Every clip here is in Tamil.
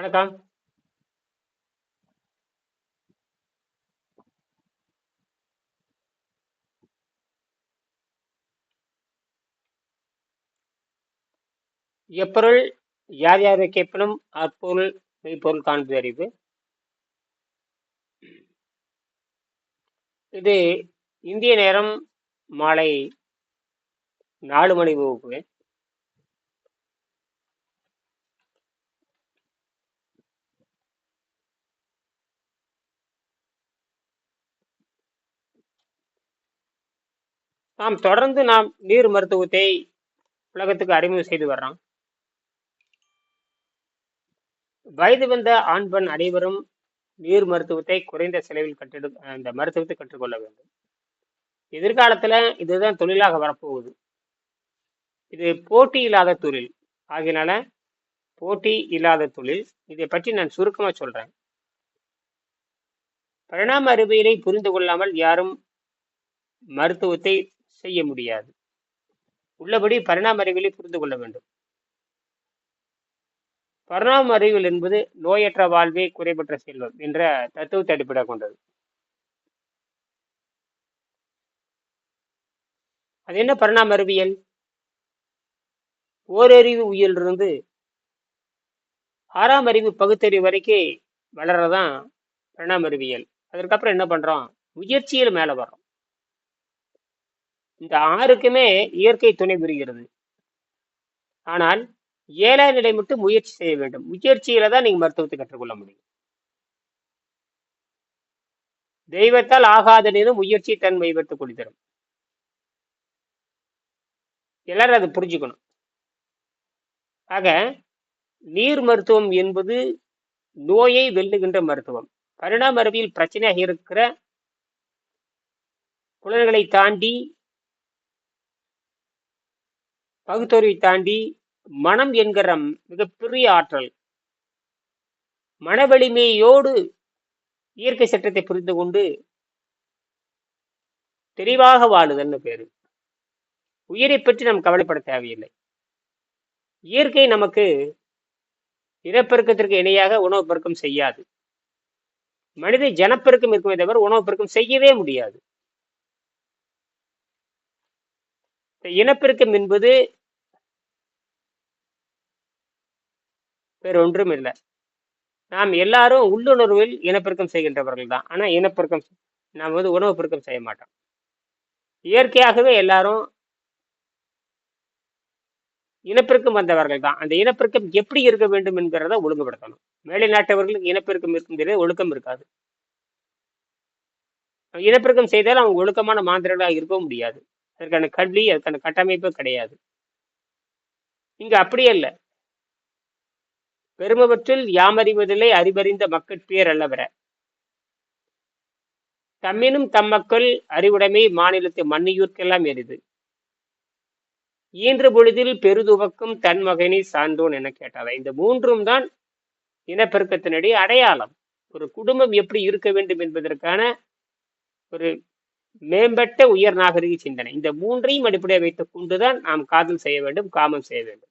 வணக்கம். எப்பொருள் யார் யாரை கேட்பினும் அப்பொருள் மெய்ப்பொருள் காண்பது அறிவு. இது இந்திய நேரம் மாலை நாலு மணி வகுப்பு. நாம் தொடர்ந்து நாம் நீர் மருத்துவத்தை உலகத்துக்கு அறிமுகம் செய்து வர்றோம். வயது வந்த ஆண், பெண் அனைவரும் நீர் மருத்துவத்தை குறைந்த செலவில் கற்றெடு இந்த மருத்துவத்தை கற்றுக்கொள்ள வேண்டும். எதிர்காலத்துல இதுதான் தொழிலாக வரப்போகுது. இது போட்டி இல்லாத தொழில். ஆகினால போட்டி இல்லாத தொழில். இதை பற்றி நான் சுருக்கமா சொல்றேன். பரிணாம அறிவியலை புரிந்து கொள்ளாமல் யாரும் மருத்துவத்தை செய்ய முடியாது. உள்ளபடி பரிணாம அறிவியலை புரிந்து கொள்ள வேண்டும். பரிணாம அறிவியல் என்பது நோயற்ற வாழ்வே குறைபற்ற செல்வம் என்ற தத்துவத்தை அடிப்படையாகக் கொண்டது. அது என்ன பரிணாம அறிவியல்? ஓரறிவு உயிரிலிருந்து ஆறாம் அறிவு பகுத்தறிவு வரைக்கும் வளர்றதுதான் பரிணாம அறிவியல். அதற்கப்புறம் என்ன பண்றோம்? முயற்சியில் மேலே வர்றோம். இந்த ஆறுக்குமே இயற்கை துணை புரிகிறது. ஆனால் ஏழாம் நிலை மட்டும் முயற்சி செய்ய வேண்டும். முயற்சியில தான் நீங்க மருத்துவத்தை கற்றுக்கொள்ள முடியும். தெய்வத்தால் ஆகாதெனினும் முயற்சி தன் மெய்வர்த்துக் கொடி தரும். எல்லாரும் அதை புரிஞ்சுக்கணும். ஆக நீர் மருத்துவம் என்பது நோயை வெல்லுகின்ற மருத்துவம். பரிணாம அறிவியல் பிரச்சனையாக இருக்கிற புலன்களை தாண்டி பகுத்தறிவை தாண்டி மனம் என்கிற மிகப்பெரிய ஆற்றல் மன வலிமையோடு இயற்கை சட்டத்தை புரிந்து கொண்டு தெளிவாக வாழுதல்னு பேரு. உயிரை பற்றி நாம் கவலைப்பட தேவையில்லை. இயற்கை நமக்கு இனப்பெருக்கத்திற்கு இணையாக உணவு பெருக்கம் செய்யாது. மனித ஜனப்பெருக்கம் இருக்குமே தவிர உணவு பெருக்கம் செய்யவே முடியாது. இனப்பெருக்கம் என்பது வேறு ஒன்றும் இல்லை. நாம் எல்லாரும் உள்ளுணர்வில் இனப்பெருக்கம் செய்கின்றவர்கள் தான். ஆனால் இனப்பெருக்கம் நாம் வந்து உணவு பெருக்கம் செய்ய மாட்டோம். இயற்கையாகவே எல்லாரும் இனப்பெருக்கம் வந்தவர்கள் தான். அந்த இனப்பெருக்கம் எப்படி இருக்க வேண்டும் என்கிறத ஒழுங்குபடுத்தணும். மேலை நாட்டவர்களுக்கு இனப்பெருக்கம் இருக்கும் ஒழுக்கம் இருக்காது. இனப்பெருக்கம் செய்தால் அவங்க ஒழுக்கமான மாந்திரர்களாக இருக்கவும் முடியாது. அதற்கான கல்வி அதற்கான கட்டமைப்பு கிடையாது. இங்க அப்படி இல்லை பெருமவற்றுள் யாமறிவதில்லை அறிவறிந்த மக்கட்பேர் அல்லவர. தம்மினும் தம்மக்கள் அறிவுடைமை மாநிலத்து மன்னியூர்க்கெல்லாம் எரிது. ஈன்ற பொழுதில் பெருதுவக்கும் தன் மகனை சான்றோன் என கேட்டார் இந்த மூன்றும் தான் இனப்பெருக்கத்தினுடைய அடையாளம். ஒரு குடும்பம் எப்படி இருக்க வேண்டும் என்பதற்கான ஒரு மேம்பட்ட உயர் நாகரிக சிந்தனை. இந்த மூன்றையும் அடிப்படையாக வைத்துக் கொண்டுதான் நாம் காதல் செய்ய வேண்டும், காமம் செய்ய வேண்டும்.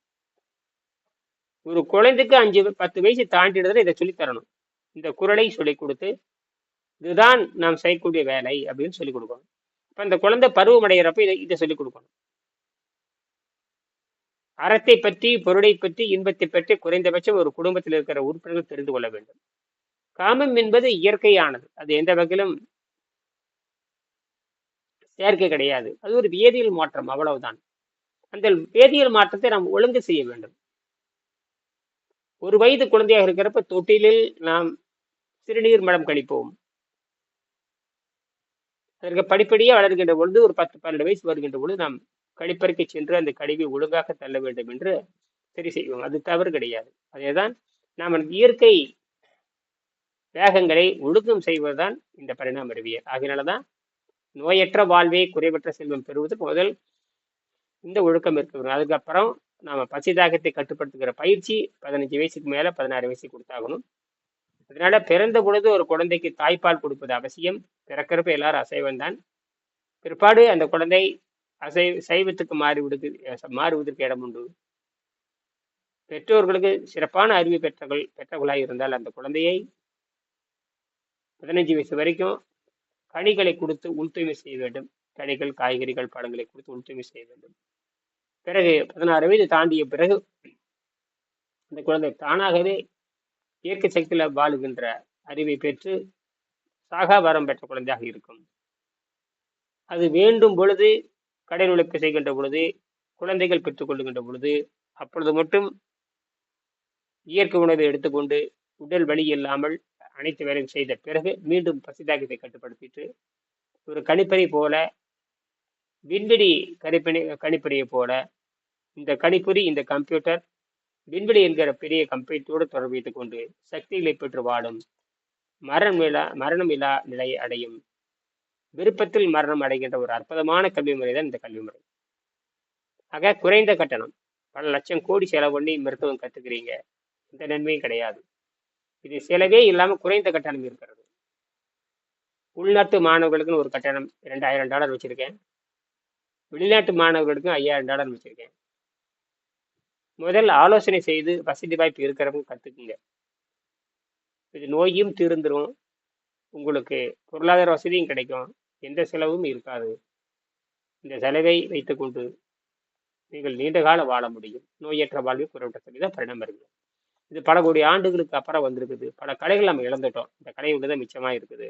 ஒரு குழந்தைக்கு அஞ்சு பத்து வயசு தாண்டிடுறதுல இதை சொல்லித்தரணும் இந்த குரலை சொல்லிக் கொடுத்து இதுதான் நாம் செய்யக்கூடிய வேலை அப்படின்னு சொல்லிக் கொடுக்கணும். இப்போ அந்த குழந்தை பருவம் அடைகிறப்ப இதை இதை சொல்லிக் கொடுக்கணும். அறத்தை பற்றி பொருளை பற்றி இன்பத்தை பற்றி குறைந்தபட்சம் ஒரு குடும்பத்தில் இருக்கிற உறுப்பினர்கள் தெரிந்து கொள்ள வேண்டும். காமம் என்பது இயற்கையானது. அது எந்த வகையிலும் செயற்கை கிடையாது. அது ஒரு வேதியியல் மாற்றம் அவ்வளவுதான். அந்த வேதியியல் மாற்றத்தை நாம் ஒழுங்கு செய்ய வேண்டும். ஒரு வயது குழந்தையாக இருக்கிறப்ப தொட்டிலில் நாம் சிறுநீர் மலம் கழிப்போம். அதற்கு படிப்படியாக வளர்கின்ற பொழுது ஒரு பத்து பன்னெண்டு வயசு வருகின்ற பொழுது நாம் கழிப்பறைக்கு சென்று அந்த கழிவை ஒழுங்காக தள்ள வேண்டும் என்று சரி செய்வோம். அது தவறு கிடையாது. அதேதான் நாம் இயற்கை வேகங்களை ஒழுக்கம் செய்வதுதான் இந்த பரிணாம அறிவியல். ஆகையினாலதான் நோயற்ற வாழ்வே குறைவற்ற செல்வம் பெறுவதற்கு முதல் இந்த ஒழுக்கம் இருக்க வேண்டும். அதுக்கப்புறம் நாம் பசி தாகத்தை கட்டுப்படுத்துகிற பயிற்சி பதினஞ்சு வயசுக்கு மேலே பதினாறு வயசுக்கு கொடுத்தாகணும். அதனால பிறந்த பொழுது ஒரு குழந்தைக்கு தாய்ப்பால் கொடுப்பது அவசியம். பிறக்கிறப்ப எல்லாரும் அசைவம் தான். பிற்பாடு அந்த குழந்தை அசை சைவத்துக்கு மாறிவிடுது மாறுவதற்கு இடம் உண்டு. பெற்றோர்களுக்கு சிறப்பான அறிவு பெற்றவர்கள் பெற்றவர்களாக இருந்தால் அந்த குழந்தையை பதினஞ்சு வயசு வரைக்கும் கனிகளை கொடுத்து உள்தூய்மை செய்ய வேண்டும் கனிகள் காய்கறிகள் பழங்களை கொடுத்து உள்தூய்மை செய்ய வேண்டும் பிறகு பதினாறு வயது தாண்டிய பிறகு அந்த குழந்தை தானாகவே இயற்கை சக்தியில வாழுகின்ற அறிவை பெற்று சாகா வரம் பெற்ற குழந்தையாக இருக்கும். அது வேண்டும் பொழுது கடல் உழைப்பு செய்கின்ற பொழுது குழந்தைகள் பெற்றுக்கொள்ளுகின்ற பொழுது அப்பொழுது மட்டும் இயற்கை உணவை எடுத்துக்கொண்டு உடல் வலி இல்லாமல் அனைத்து வேலையும் செய்த பிறகு மீண்டும் பசிதாகத்தை கட்டுப்படுத்திட்டு ஒரு கணிப்பறை போல விண்வெளி கணிப்பணி கணிப்பணியை போல இந்த கணிப்பொறி இந்த கம்ப்யூட்டர் விண்வெளி என்கிற பெரிய கம்ப்யூட்டரோடு தொடர்பு கொண்டு சக்திகளை பெற்று வாழும் மரணம் இல்லா மரணம் இல்லா நிலையை அடையும். விருப்பத்தில் மரணம் அடைகின்ற ஒரு அற்புதமான கல்வி முறை தான் இந்த கல்வி முறை. ஆக குறைந்த கட்டணம். பல லட்சம் கோடி செலவு பண்ணி மருத்துவம் கற்றுக்கிறீங்க இந்த நன்மையும் கிடையாது. இது செலவே இல்லாமல் குறைந்த கட்டணம் இருக்கிறது. உள்நாட்டு மாணவர்களுக்குன்னு ஒரு கட்டணம் இரண்டாயிரம் டாலர் வச்சுருக்கேன். வெளிநாட்டு மாணவர்களுக்கும் ஐயாயிரம் டாலர் வச்சிருக்கேன். முதல் ஆலோசனை செய்து வசதி வாய்ப்பு இருக்கிறவங்க கற்றுக்குங்க இது நோயும் தீர்ந்துடும் உங்களுக்கு பொருளாதார வசதியும் கிடைக்கும். எந்த செலவும் இருக்காது. இந்த செலவை வைத்துக்கொண்டு நீங்கள் நீண்ட காலம் வாழ முடியும். நோயற்ற வாழ்வை குறைவிட்ட சொல்லி தான் பரிணாமம் இருக்குது இது பல கோடி ஆண்டுகளுக்கு அப்புறம் வந்திருக்குது. பல கலைகள் நம்ம இழந்துட்டோம். இந்த கலை ஒன்று தான் மிச்சமாக இருக்குது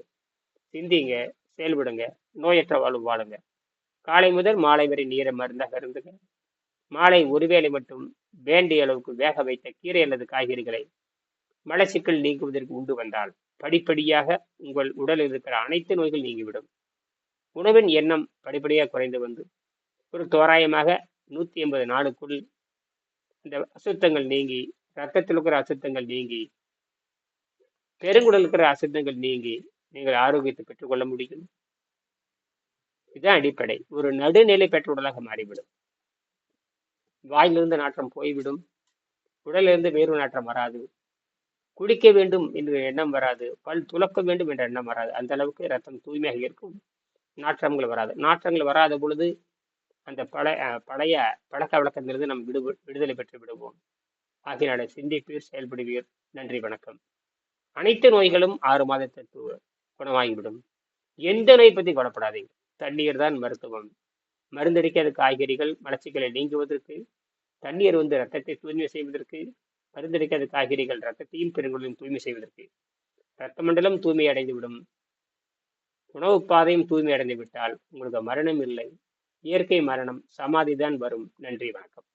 சிந்திங்க செயல்படுங்க. நோயற்ற வாழ்வு வாழுங்க. காலை முதல் மாலை வரை நீரை மருந்தாக இருந்துங்க மாலை ஒருவேளை மட்டும் வேண்டிய அளவுக்கு வேக வைத்த கீரை அல்லது காய்கறிகளை மலச்சிக்கல் நீக்குவதற்கு உண்டு வந்தால் படிப்படியாக உங்கள் உடலில் இருக்கிற அனைத்து நோய்கள் நீங்கிவிடும். உணவின் எண்ணம் படிப்படியாக குறைந்து வந்து ஒரு தோராயமாக நூற்றி எண்பது நாளுக்குள் இந்த அசுத்தங்கள் நீங்கி ரத்தத்தில் இருக்கிற அசுத்தங்கள் நீங்கி பெருங்குடல் இருக்கிற அசுத்தங்கள் நீங்கி நீங்கள் ஆரோக்கியத்தை பெற்றுக்கொள்ள முடியும். இதுதான் அடிப்படை. ஒரு நடுநிலை பெற்ற உடலாக மாறிவிடும். வாயிலிருந்து நாற்றம் போய்விடும். உடலிலிருந்து வேறு நாற்றம் வராது. குடிக்க வேண்டும் என்ற எண்ணம் வராது. பல் துலக்க வேண்டும் என்ற எண்ணம் வராது. அந்த அளவுக்கு ரத்தம் தூய்மையாக இருக்கும். நாற்றங்கள் வராது. நாற்றங்கள் வராத பொழுது அந்த பழைய பழைய பழக்க வழக்கத்திலிருந்து நாம் விடு விடுதலை பெற்று விடுவோம். ஆகியனால சிந்திப்பீர் செயல்படுவீர். நன்றி வணக்கம். அனைத்து நோய்களும் ஆறு மாதத்திற்கு குணமாகிவிடும். எந்த நோய் பற்றி கொலப்படாதீங்க தண்ணீர் தான் மருத்துவம். மருந்தடிக்காத காய்கறிகள் மலச்சிக்கலை நீங்குவதற்கு தண்ணீர் வந்து ரத்தத்தை தூய்மை செய்வதற்கு மருந்தடிக்காத காய்கறிகள் ரத்தத்தையும் பெருங்குடலையும் தூய்மை செய்வதற்கு. ரத்த மண்டலம் தூய்மை அடைந்துவிடும் உணவு பாதையும் தூய்மை அடைந்து விட்டால் உங்களுக்கு மரணம் இல்லை. இயற்கை மரணம் சமாதிதான் வரும். நன்றி வணக்கம்.